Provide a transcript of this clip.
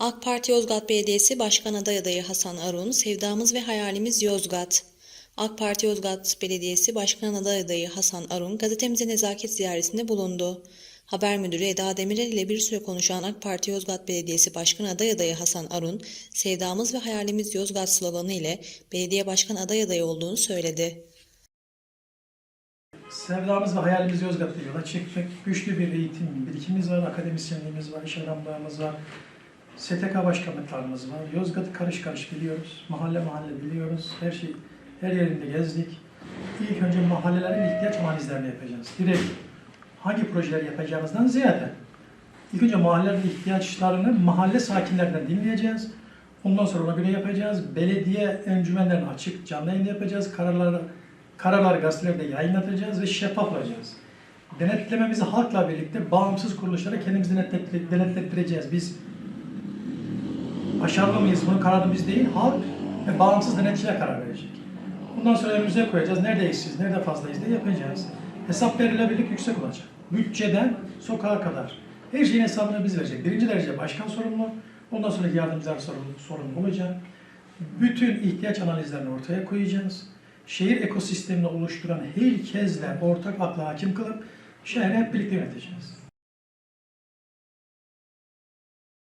AK Parti Yozgat Belediyesi Başkan Aday Adayı Hasan Arun, Sevdamız ve Hayalimiz Yozgat. AK Parti Yozgat Belediyesi Başkan Aday Adayı Hasan Arun, gazetemize nezaket ziyaretinde bulundu. Haber Müdürü Eda Demirel ile bir süre konuşan AK Parti Yozgat Belediyesi Başkan Aday Adayı Hasan Arun, Sevdamız ve Hayalimiz Yozgat sloganı ile belediye başkan aday adayı olduğunu söyledi. Sevdamız ve hayalimiz Yozgat'ta yola çıktık. Güçlü bir eğitim birikimimiz var, akademisyenliğimiz var, iş adamlığımız var. STK başkanlıklarımız var. Yozgat'ı karış karış biliyoruz. Mahalle mahalle biliyoruz. Her şey, her yerinde gezdik. İlk önce mahallelerin ihtiyaç analizlerini yapacağız. Direkt hangi projeler yapacağımızdan ziyade ilk önce mahallelerin ihtiyaçlarını mahalle sakinlerinden dinleyeceğiz. Ondan sonra ona göre yapacağız. Belediye encümenlerini açık canlı yayında yapacağız. Kararları kararlar gazetelerde yayınlatacağız ve şeffaf olacağız. Denetlememizi halkla birlikte bağımsız kuruluşlara kendimiz denetlet- denetlettireceğiz. Biz başarılı mıyız? Bunun kararı biz değil, halk ve bağımsız denetçiler karar verecek. Bundan sonra önümüze koyacağız. Nerede eksiz, nerede fazlayız diye yapacağız. Hesap verilebilirlik yüksek olacak. Bütçeden sokağa kadar. Her şeyin hesabını biz verecek. Birinci derece başkan sorumlu. Ondan sonraki yardımcılar sorumlu, sorumlu olacak. Bütün ihtiyaç analizlerini ortaya koyacağız. Şehir ekosistemini oluşturan herkesle ortak akla hakim kılıp şehri hep birlikte yöneteceğiz.